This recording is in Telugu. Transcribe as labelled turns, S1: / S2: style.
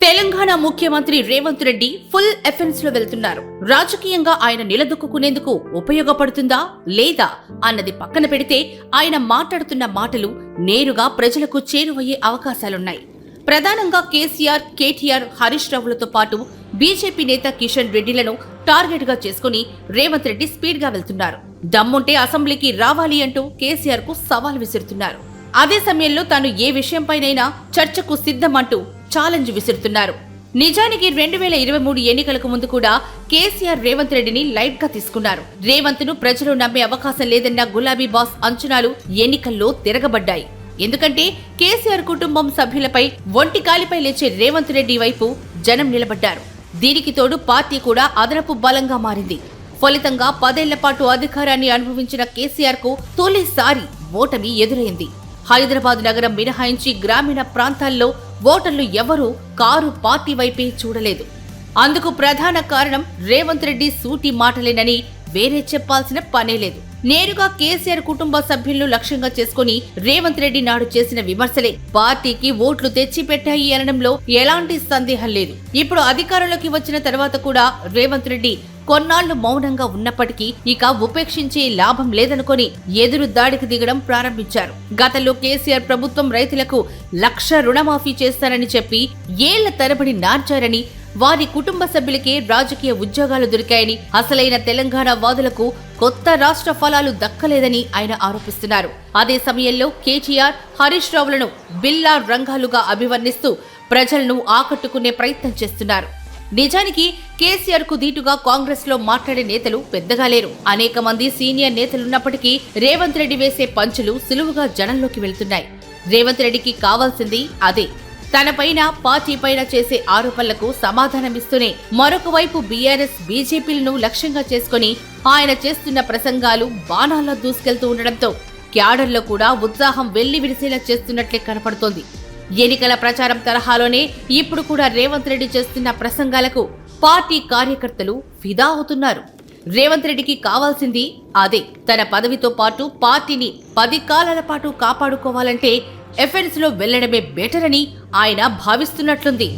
S1: తెలంగాణ ముఖ్యమంత్రి రేవంత్ రెడ్డి ఫుల్ ఎఫెన్స్లో వెళ్తున్నారు. రాజకీయంగా ఆయన నిలదొక్కునేందుకు ఉపయోగపడుతుందా లేదా అన్నది పక్కన పెడితే ఆయన మాట్లాడుతున్న మాటలు నేరుగా ప్రజలకు చేరువయ్యే అవకాశాలున్నాయి. ప్రధానంగా కేసీఆర్ కేటీఆర్ హరీష్ రావులతో పాటు బీజేపీ నేత కిషన్ రెడ్డిలను టార్గెట్గా చేసుకుని రేవంత్ రెడ్డి స్పీడ్గా వెళ్తున్నారు. దమ్ముంటే అసెంబ్లీకి రావాలి అంటూ కేసీఆర్కు సవాల్ విసురుతున్నారు. అదే సమయంలో తాను ఏ విషయంపైనైనా చర్చకు సిద్ధమంటూ ఛాలెంజ్ విసురుతున్నారు. నిజానికి రెండు వేల ఇరవై మూడు ఎన్నికలకు ముందు కూడా కేసీఆర్ రేవంత్ రెడ్డిని లైట్గా తీసుకున్నారు. రేవంత్ను ప్రజలు నమ్మే అవకాశం లేదన్న గులాబీ బాస్ అంచనాలు ఎన్నికల్లో తిరగబడ్డాయి. ఎందుకంటే కేసీఆర్ కుటుంబం సభ్యులపై ఒంటి కాలిపై లేచే రేవంత్ రెడ్డి వైపు జనం నిలబడ్డారు. దీనికి తోడు పార్టీ కూడా అదనపు బలంగా మారింది. ఫలితంగా పదేళ్ళ పాటు అధికారాన్ని అనుభవించిన కేసీఆర్కు తొలిసారి ఓటమి ఎదురైంది. హైదరాబాద్ నగరం మినహాయించి గ్రామీణ ప్రాంతాల్లో ఓటర్లు ఎవరూ కారు పార్టీ వైపే చూడలేదు. అందుకు ప్రధాన కారణం రేవంత్ రెడ్డి సూటి మాటలేనని వేరే చెప్పాల్సిన పనే లేదు. నేరుగా కేసీఆర్ కుటుంబ సభ్యులను లక్ష్యంగా చేసుకుని రేవంత్ రెడ్డి నాడు చేసిన విమర్శలే పార్టీకి ఓట్లు తెచ్చిపెట్టాయి అనడంలో ఎలాంటి సందేహం లేదు. ఇప్పుడు అధికారంలోకి వచ్చిన తర్వాత కూడా రేవంత్ రెడ్డి కొన్నాళ్ళు మౌనంగా ఉన్నప్పటికీ ఇక ఉపేక్షించే లాభం లేదనుకొని ఎదురు దాడికి దిగడం ప్రారంభించారు. గతంలో కేసీఆర్ ప్రభుత్వం రైతులకు లక్ష రుణమాఫీ చేస్తానని చెప్పి ఏళ్ళ తరబడి నార్చారని వారి కుటుంబ సభ్యులకే రాజకీయ ఉద్యోగాలు దొరికాయని అసలైన తెలంగాణ వాదులకు కొత్త రాష్ట్ర ఫలాలు దక్కలేదని ఆయన ఆరోపిస్తున్నారు. అదే సమయంలో కేటీఆర్ హరీష్ రావులను బిల్లా రంగాలుగా అభివర్ణిస్తూ ప్రజలను ఆకట్టుకునే ప్రయత్నం చేస్తున్నారు. నిజానికి కేసీఆర్కు దీటుగా కాంగ్రెస్లో మాట్లాడే నేతలు పెద్దగా లేరు. అనేక మంది సీనియర్ నేతలున్నప్పటికీ రేవంత్ రెడ్డి వేసే పంచులు సులువుగా జనంలోకి వెళ్తున్నాయి. రేవంత్ రెడ్డికి కావాల్సింది అదే. తనపైన పార్టీ పైన చేసే ఆరోపణలకు సమాధానమిస్తూనే మరొక వైపు బీఆర్ఎస్ బీజేపీలను లక్ష్యంగా చేసుకుని ఆయన చేస్తున్న ప్రసంగాలు బాణాల్లో దూసుకెళ్తూ ఉండడంతో క్యాడర్లో కూడా ఉత్సాహం వెళ్ళి విడిసేలా చేస్తున్నట్లే కనపడుతోంది. ఎన్నికల ప్రచారం తరహాలోనే ఇప్పుడు కూడా రేవంత్ రెడ్డి చేస్తున్న ప్రసంగాలకు పార్టీ కార్యకర్తలు ఫిదా అవుతున్నారు. రేవంత్ రెడ్డికి కావాల్సింది అదే. తన పదవితో పాటు పార్టీని పది కాలాల పాటు కాపాడుకోవాలంటే ఎఫెన్స్లో వెళ్ళడమే బెటర్ అని ఆయన భావిస్తున్నట్లుంది.